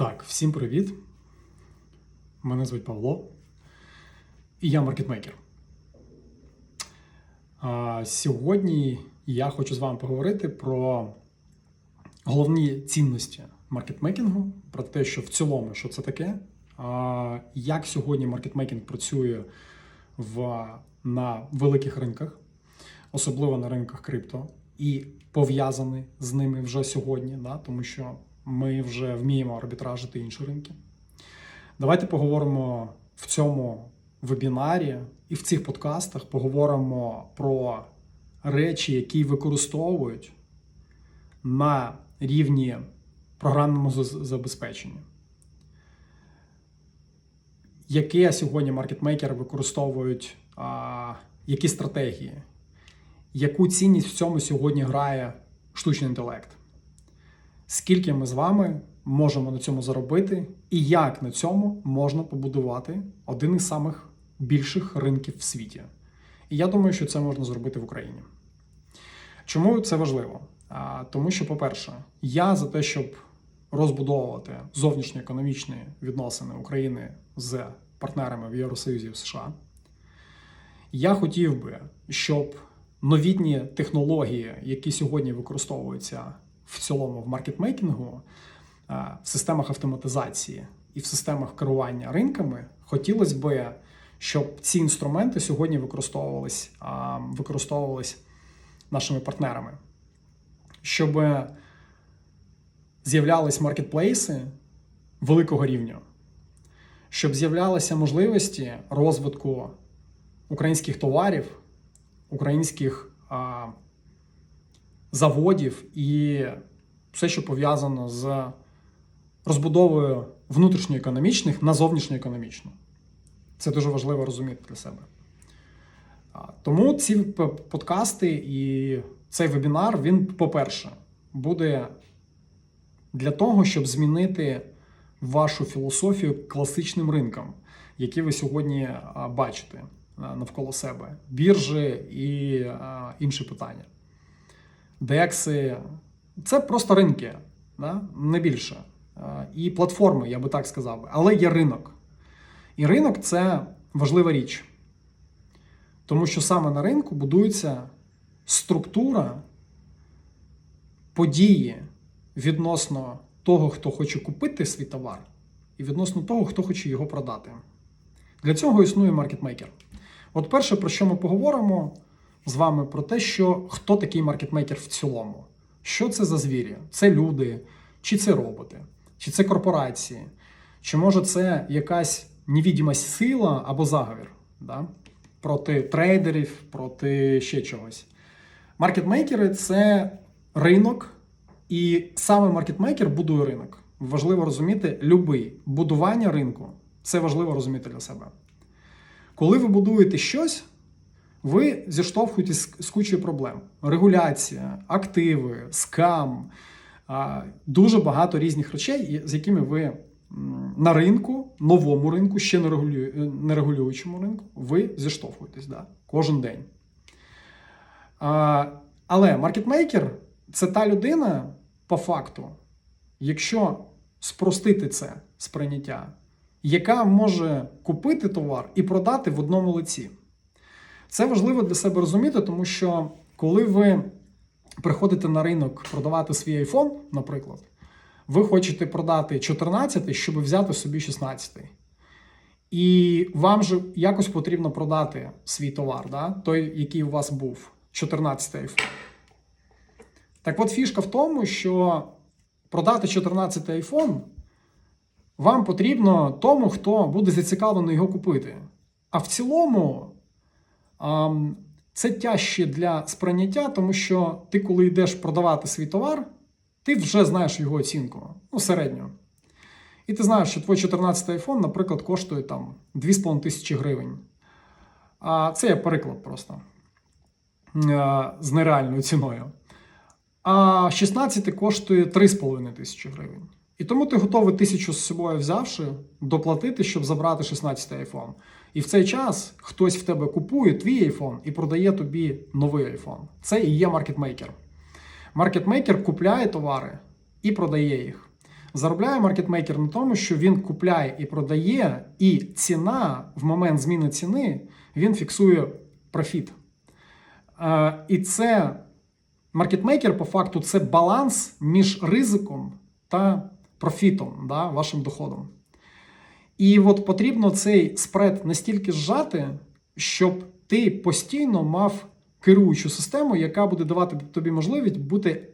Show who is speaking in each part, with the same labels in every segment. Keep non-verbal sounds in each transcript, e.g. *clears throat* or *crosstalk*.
Speaker 1: Так, всім привіт. Мене звуть Павло. І я маркетмейкер. А, Сьогодні я хочу з вами поговорити про головні цінності маркетмейкінгу, про те, що в цілому, що це таке, а, як сьогодні маркетмейкінг працює в, на великих ринках, особливо на ринках крипто, і пов'язаний з ними вже сьогодні, да, тому що ми вже вміємо арбітражити інші ринки. Давайте поговоримо в цьому вебінарі і в цих подкастах поговоримо про речі, які використовують на рівні програмного забезпечення. Яке сьогодні маркетмейкери використовують, а, які стратегії, яку цінність в цьому сьогодні грає штучний інтелект? Скільки ми з вами можемо на цьому заробити, і як на цьому можна побудувати один із самих більших ринків в світі? І я думаю, що це можна зробити в Україні. Чому це важливо? Тому що, по-перше, я за те, щоб розбудовувати зовнішньоекономічні відносини України з партнерами в Євросоюзі в США. Я хотів би, щоб новітні технології, які сьогодні використовуються в цілому в маркетмейкінгу, е, в системах автоматизації і в системах керування ринками, хотілося б, щоб ці інструменти сьогодні використовувались, використовувались нашими партнерами, щоб з'являлись маркетплейси великого рівня, щоб з'являлися можливості розвитку українських товарів, українських а, заводів і все, що пов'язано з розбудовою внутрішньоекономічних на зовнішньоекономічну. Це дуже важливо розуміти для себе. Тому ці подкасти і цей вебінар, він, по-перше, буде для того, щоб змінити вашу філософію класичним ринкам, які ви сьогодні бачите навколо себе: біржі і інші питання. Декси це просто ринки, да? не більше. І платформи, я би так сказав. Але є ринок. І ринок це важлива річ. Тому що саме на ринку будується структура події відносно того, хто хоче купити свій товар, і відносно того, хто хоче його продати. Для цього існує маркетмейкер. От перше, про що ми поговоримо з вами, про те, що хто такий маркетмейкер в цілому. Що це за звірі? Це люди, чи це роботи, чи це корпорації, чи може це якась невідима сила або заговір да? проти трейдерів, проти ще чогось. Маркетмейкери це ринок, і саме маркетмейкер будує ринок. Важливо розуміти любий будування ринку. Це важливо розуміти для себе. Коли ви будуєте щось, ви зіштовхуєтесь з- кучою проблем: регуляція, активи, скам, дуже багато різних речей, з якими ви на ринку, новому ринку, ще не, регулюючому ринку, ви зіштовхуєтесь да? кожен день. Але маркетмейкер це та людина, по факту, якщо спростити це сприйняття, яка може купити товар і продати в одному лиці. Це важливо для себе розуміти, тому що коли ви приходите на ринок продавати свій iPhone, наприклад, ви хочете продати 14, щоб взяти собі 16. І вам же якось потрібно продати свій товар, да? той, який у вас був, 14 iPhone. Так от фішка в тому, що продати 14 iPhone вам потрібно тому, хто буде зацікавлений його купити. А в цілому це тяжче для сприйняття, тому що ти, коли йдеш продавати свій товар, ти вже знаєш його оцінку, ну, середню. І ти знаєш, що твій 14 iPhone, наприклад, коштує там 2,5 тисячі гривень. А це є приклад просто е, з нереальною ціною. А 16 коштує 3,5 тисячі гривень. І тому ти готовий тисячу з собою взявши, доплатити, щоб забрати 16 iPhone. І в цей час хтось в тебе купує твій iPhone і продає тобі новий iPhone. Це і є маркетмейкер. Маркетмейкер купляє товари і продає їх. Заробляє маркетмейкер на тому, що він купляє і продає, і ціна в момент зміни ціни він фіксує профіт. Е, І це маркетмейкер, по факту, це баланс між ризиком та профітом, да, вашим доходом. І от потрібно цей спред настільки зжати, щоб ти постійно мав керуючу систему, яка буде давати тобі можливість бути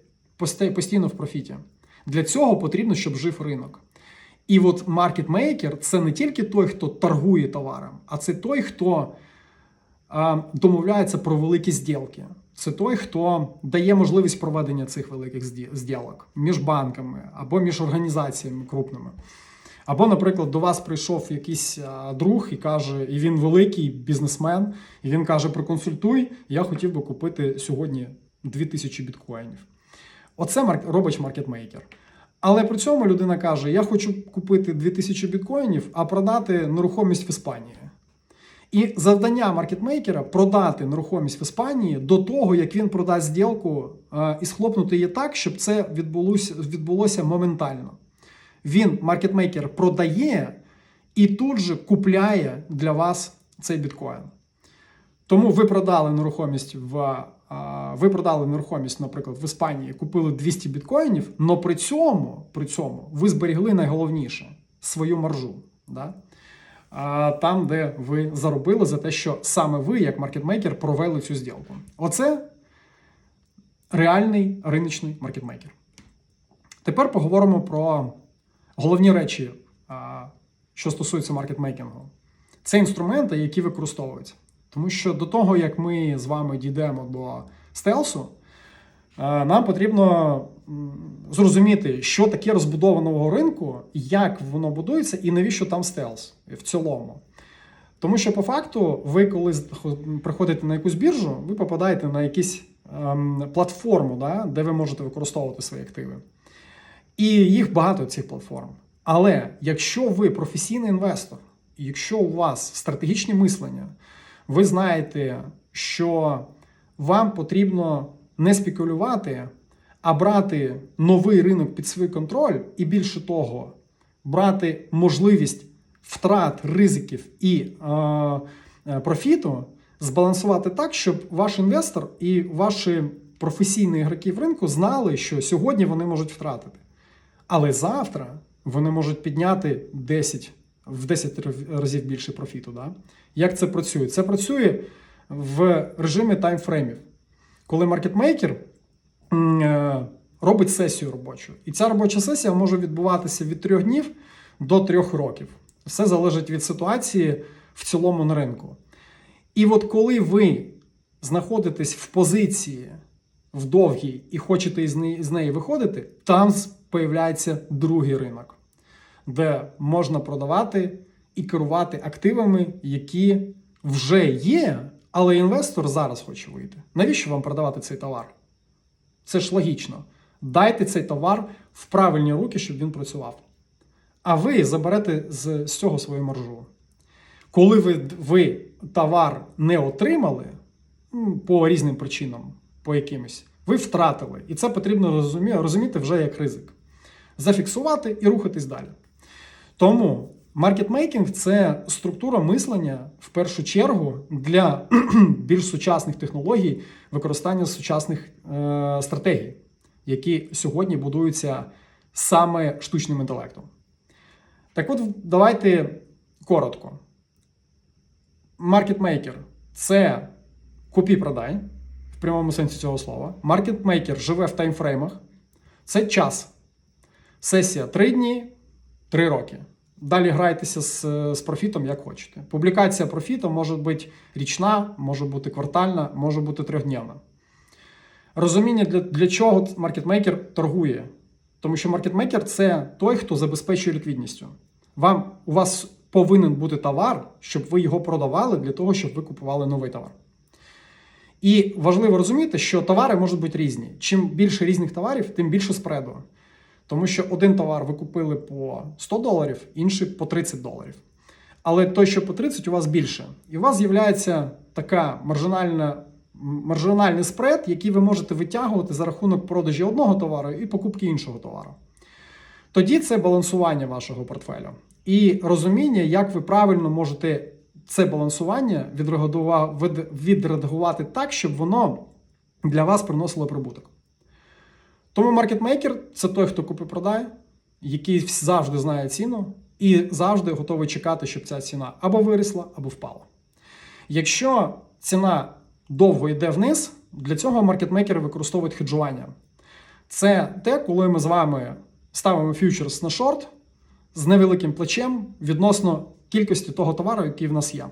Speaker 1: постійно в профіті. Для цього потрібно, щоб жив ринок. І от маркетмейкер це не тільки той, хто торгує товаром, а це той, хто домовляється про великі зділки. Це той, хто дає можливість проведення цих великих зді- зділок між банками або між організаціями крупними. Або, наприклад, до вас прийшов якийсь друг і каже, і він великий бізнесмен, і він каже: проконсультуй, я хотів би купити сьогодні 2000 біткоїнів. Оце робить маркетмейкер. Але при цьому людина каже: Я хочу купити 2000 біткоїнів, а продати нерухомість в Іспанії. І завдання маркетмейкера продати нерухомість в Іспанії до того, як він продасть зділку е, і схлопнути її так, щоб це відбулося моментально. Він, маркетмейкер, продає і тут же купляє для вас цей біткоін. Тому ви продали нерухомість в ви продали нерухомість, наприклад, в Іспанії, купили 200 біткоїнів, але при цьому, при цьому ви зберігли найголовніше свою маржу. Да? Там, де ви заробили за те, що саме ви, як маркетмейкер, провели цю зділку. Оце реальний риночний маркетмейкер. Тепер поговоримо про головні речі, що стосується маркетмейкінгу. Це інструменти, які використовуються. Тому що до того, як ми з вами дійдемо до стелсу, е, нам потрібно зрозуміти, що таке розбудова нового ринку, як воно будується і навіщо там стелс в цілому. Тому що по факту, ви коли приходите на якусь біржу, ви попадаєте на якусь ем, платформу, да, де ви можете використовувати свої активи. І їх багато цих платформ. Але якщо ви професійний інвестор, якщо у вас стратегічне мислення, ви знаєте, що вам потрібно не спекулювати, а брати новий ринок під свій контроль, і більше того, брати можливість втрат, ризиків і е, е, профіту, збалансувати так, щоб ваш інвестор і ваші професійні ігроки в ринку знали, що сьогодні вони можуть втратити. Але завтра вони можуть підняти 10, в 10 разів більше профіту. Да? Як це працює? Це працює в режимі таймфреймів, коли маркетмейкер е, робить сесію робочу. І ця робоча сесія може відбуватися від 3 днів до 3 років. Все залежить від ситуації в цілому на ринку. І от коли ви знаходитесь в позиції в довгій і хочете з неї виходити, там появляється другий ринок, де можна продавати і керувати активами, які вже є, але інвестор зараз хоче вийти. Навіщо вам продавати цей товар? Це ж логічно. Дайте цей товар в правильні руки, щоб він працював. А ви заберете з, з цього свою маржу. Коли ви, ви товар не отримали по різним причинам, по якимось, ви втратили. І це потрібно розуміти вже як ризик. Зафіксувати і рухатись далі. Тому маркетмейкінг це структура мислення в першу чергу для *clears throat* більш сучасних технологій використання сучасних е, стратегій, які сьогодні будуються саме штучним інтелектом. Так от, давайте коротко. Маркетмейкер це купі-продай в прямому сенсі цього слова. Маркетмейкер живе в таймфреймах. Це час. Сесія 3 дні, 3 роки. Далі грайтеся з, з профітом, як хочете. Публікація профіту може бути річна, може бути квартальна, може бути трьохдневна. Розуміння, для, для чого маркетмейкер торгує. Тому що маркетмейкер це той, хто забезпечує ліквідністю. Вам, у вас повинен бути товар, щоб ви його продавали для того, щоб ви купували новий товар. І важливо розуміти, що товари можуть бути різні. Чим більше різних товарів, тим більше спреду. Тому що один товар ви купили по 100 доларів, інший по 30 доларів. Але той, що по 30, у вас більше. І у вас з'являється така маржинальна, маржинальний спред, який ви можете витягувати за рахунок продажі одного товару і покупки іншого товару. Тоді це балансування вашого портфелю і розуміння, як ви правильно можете це балансування відредагувати так, щоб воно для вас приносило прибуток. Тому маркетмейкер це той, хто купи продає, який завжди знає ціну і завжди готовий чекати, щоб ця ціна або вирісла, або впала. Якщо ціна довго йде вниз, для цього маркетмейкери використовують хеджування. Це те, коли ми з вами ставимо фьючерс на шорт з невеликим плечем відносно кількості того товару, який в нас є.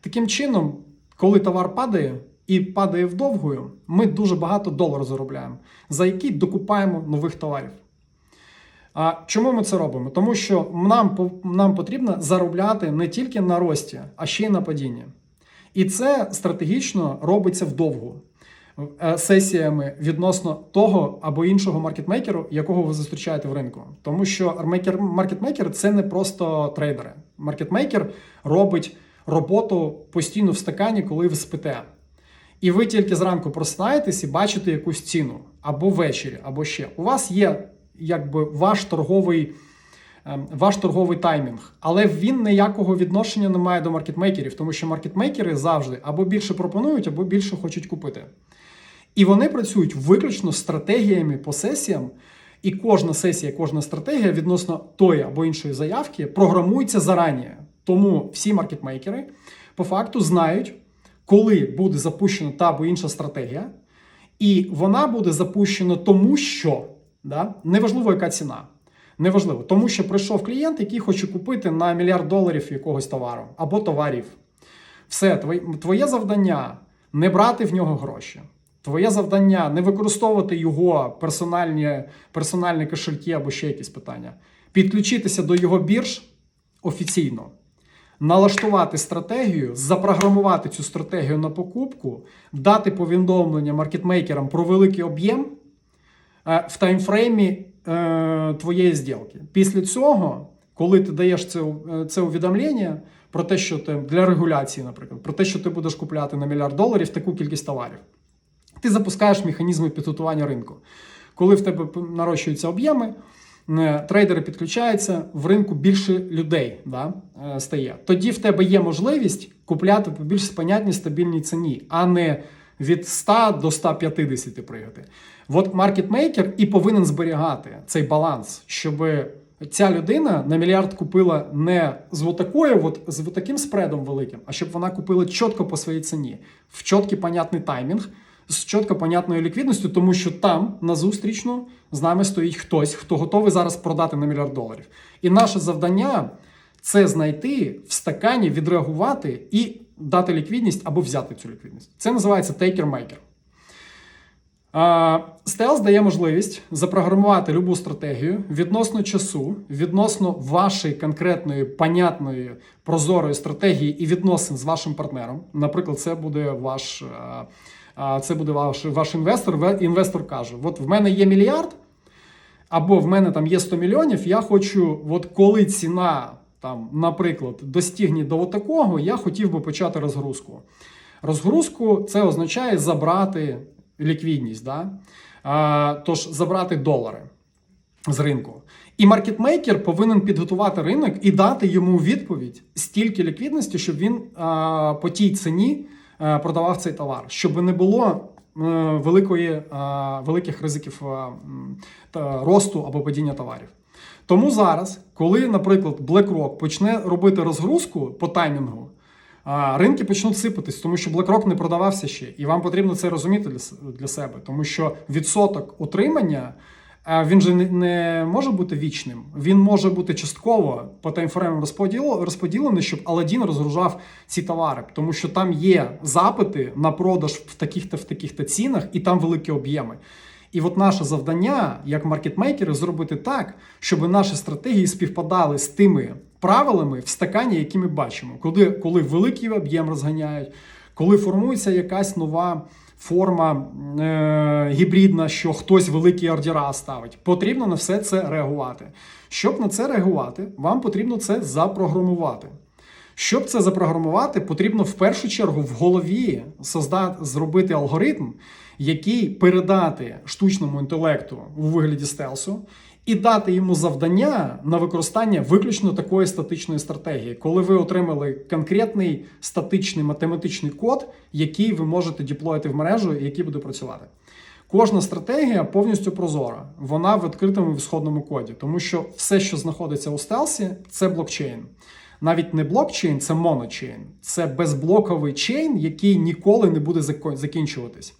Speaker 1: Таким чином, коли товар падає і падає вдовгою, ми дуже багато доларів заробляємо, за які докупаємо нових товарів. А чому ми це робимо? Тому що нам, нам потрібно заробляти не тільки на рості, а ще й на падінні. І це стратегічно робиться вдовгу е, сесіями відносно того або іншого маркетмейкеру, якого ви зустрічаєте в ринку. Тому що маркетмейкер це не просто трейдери. Маркетмейкер робить роботу постійно в стакані, коли ви спите. І ви тільки зранку просинаєтесь і бачите якусь ціну або ввечері, або ще. У вас є якби ваш торговий. ем, Ваш торговий таймінг, але він ніякого відношення не має до маркетмейкерів, тому що маркетмейкери завжди або більше пропонують, або більше хочуть купити. І вони працюють виключно стратегіями по сесіям, і кожна сесія, кожна стратегія відносно тої або іншої заявки програмується зарані. Тому всі маркетмейкери по факту знають, коли буде запущена та або інша стратегія, і вона буде запущена тому, що да? неважливо, яка ціна. Неважливо, тому що прийшов клієнт, який хоче купити на мільярд доларів якогось товару або товарів. Все, твоє, завдання не брати в нього гроші. Твоє завдання не використовувати його персональні, персональні кошельки або ще якісь питання. Підключитися до його бірж офіційно, налаштувати стратегію, запрограмувати цю стратегію на покупку, дати повідомлення маркетмейкерам про великий об'єм е, в таймфреймі е, твоєї зділки. Після цього, коли ти даєш це, е, це увідомлення про те, що ти для регуляції, наприклад, про те, що ти будеш купляти на мільярд доларів таку кількість товарів, ти запускаєш механізми підготування ринку. Коли в тебе нарощуються об'єми, трейдери підключаються, в ринку більше людей да, е, стає. Тоді в тебе є можливість купляти по більш понятній стабільній ціні, а не від 100 до 150 пригати. От маркетмейкер і повинен зберігати цей баланс, щоб ця людина на мільярд купила не з отакою, от, з таким спредом великим, а щоб вона купила чітко по своїй ціні, в чіткий понятний таймінг, з чітко понятною ліквідністю, тому що там назустрічно з нами стоїть хтось, хто готовий зараз продати на мільярд доларів. І наше завдання це знайти в стакані, відреагувати і дати ліквідність або взяти цю ліквідність. Це називається тейкер-мейкер. Стелс дає можливість запрограмувати любу стратегію відносно часу, відносно вашої конкретної, понятної, прозорої стратегії і відносин з вашим партнером. Наприклад, це буде ваш, е, це буде ваш, ваш інвестор. Інвестор каже: От в мене є мільярд, або в мене там є 100 мільйонів. Я хочу, от коли ціна там, наприклад, достигне до такого, я хотів би почати розгрузку. Розгрузку це означає забрати ліквідність, да? а, тож забрати долари з ринку. І маркетмейкер повинен підготувати ринок і дати йому відповідь стільки ліквідності, щоб він а, по тій ціні продавав цей товар, щоб не було е, великої, великих ризиків росту або падіння товарів. Тому зараз, коли, наприклад, BlackRock почне робити розгрузку по таймінгу, ринки почнуть сипатись, тому що BlackRock не продавався ще, і вам потрібно це розуміти для, себе, тому що відсоток утримання він же не, може бути вічним. Він може бути частково по таймфреймам розподілений, щоб Aladdin розгружав ці товари, тому що там є запити на продаж в таких-то в таких-то цінах, і там великі об'єми. І от наше завдання, як маркетмейкери, зробити так, щоб наші стратегії співпадали з тими правилами в стакані, які ми бачимо, коли, коли великий об'єм розганяють, коли формується якась нова форма е, гібридна, що хтось великі ордера ставить. Потрібно на все це реагувати. Щоб на це реагувати, вам потрібно це запрограмувати. Щоб це запрограмувати, потрібно в першу чергу в голові создати, зробити алгоритм, який передати штучному інтелекту у вигляді стелсу, і дати йому завдання на використання виключно такої статичної стратегії, коли ви отримали конкретний статичний математичний код, який ви можете деплоїти в мережу і який буде працювати. Кожна стратегія повністю прозора. Вона в відкритому і в сходному коді, тому що все, що знаходиться у стелсі, це блокчейн. Навіть не блокчейн, це моночейн. Це безблоковий чейн, який ніколи не буде закінчуватись.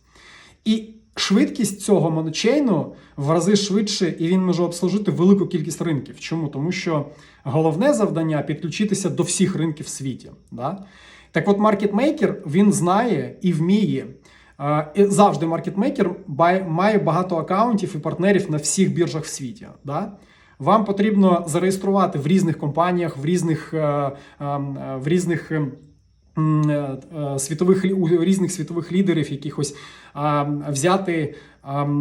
Speaker 1: І швидкість цього моночейну в рази швидше, і він може обслужити велику кількість ринків. Чому? Тому що головне завдання підключитися до всіх ринків в світі. Да? Так от, маркетмейкер він знає і вміє. І Завжди маркетмейкер має багато акаунтів і партнерів на всіх біржах в світі. Да? Вам потрібно зареєструвати в різних компаніях, в різних, е, е, в різних ем, світових лі- різних світових лідерів, якихось взяти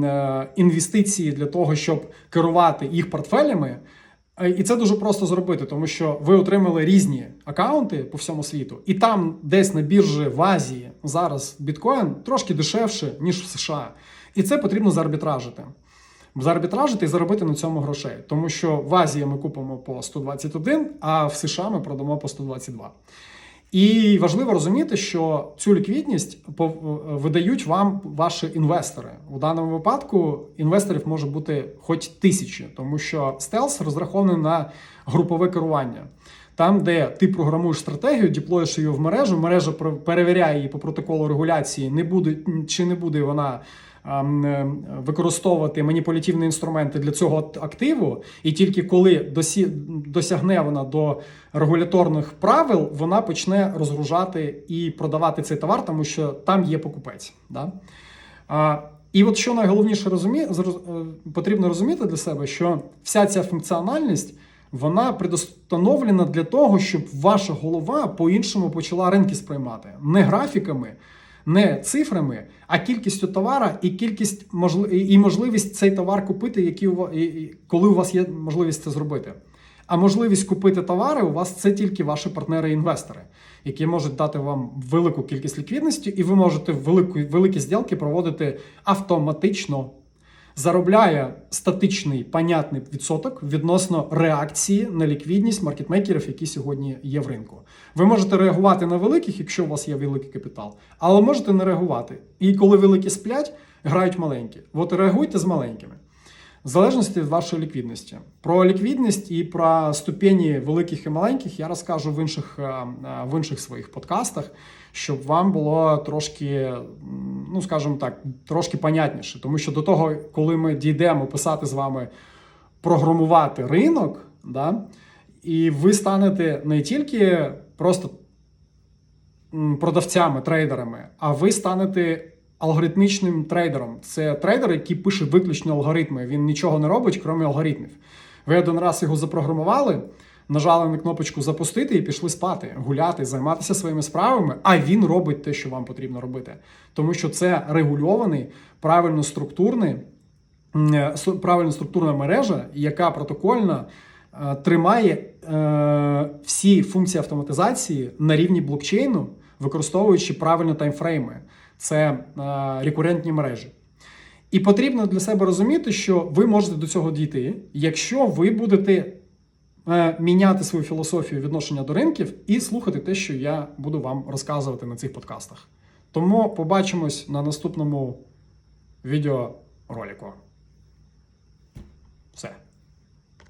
Speaker 1: е, інвестиції для того, щоб керувати їх портфелями. Е, І це дуже просто зробити, тому що ви отримали різні акаунти по всьому світу, і там, десь на біржі в Азії, зараз біткоін трошки дешевше, ніж в США. І це потрібно заарбітражити. Заарбітражити і заробити на цьому грошей. Тому що в Азії ми купимо по 121, а в США ми продамо по 122. І важливо розуміти, що цю ліквідність пов- видають вам ваші інвестори. У даному випадку інвесторів може бути хоч тисячі, тому що стелс розрахований на групове керування. Там, де ти програмуєш стратегію, деплоїш її в мережу, мережа пер- перевіряє її по протоколу регуляції, не буде чи не буде вона е, використовувати маніпулятивні інструменти для цього активу, і тільки коли досі, досягне вона до регуляторних правил, вона почне розгружати і продавати цей товар, тому що там є покупець. Да? І от що найголовніше розумі, е, потрібно розуміти для себе, що вся ця функціональність вона предустановлена для того, щоб ваша голова по-іншому почала ринки сприймати не графіками, не цифрами, а кількістю товара і кількість і можливість цей товар купити, які у ва- і- і- коли у вас є можливість це зробити. А можливість купити товари у вас це тільки ваші партнери-інвестори, які можуть дати вам велику кількість ліквідності, і ви можете велику, великі зділки проводити автоматично. Заробляє статичний понятний відсоток відносно реакції на ліквідність маркетмейкерів, які сьогодні є в ринку. Ви можете реагувати на великих, якщо у вас є великий капітал, але можете не реагувати. І коли великі сплять, грають маленькі. От реагуйте з маленькими. В залежності від вашої ліквідності. Про ліквідність і про ступені великих і маленьких я розкажу в інших, е, е, в інших своїх подкастах, щоб вам було трошки, ну скажімо так, трошки понятніше. Тому що до того, коли ми дійдемо писати з вами програмувати ринок, да, і ви станете не тільки просто продавцями, трейдерами, а ви станете алгоритмічним трейдером. Це трейдер, який пише виключно алгоритми. Він нічого не робить, крім алгоритмів. Ви один раз його запрограмували, нажали на кнопочку запустити і пішли спати, гуляти, займатися своїми справами, а він робить те, що вам потрібно робити. Тому що це регульований, правильно структурний, е, правильно структурна мережа, яка протокольно е, тримає е, всі функції автоматизації на рівні блокчейну, використовуючи правильно таймфрейми. Це е, рекурентні мережі. І потрібно для себе розуміти, що ви можете до цього дійти, якщо ви будете е, міняти свою філософію відношення до ринків і слухати те, що я буду вам розказувати на цих подкастах. Тому побачимось на наступному відеоролику.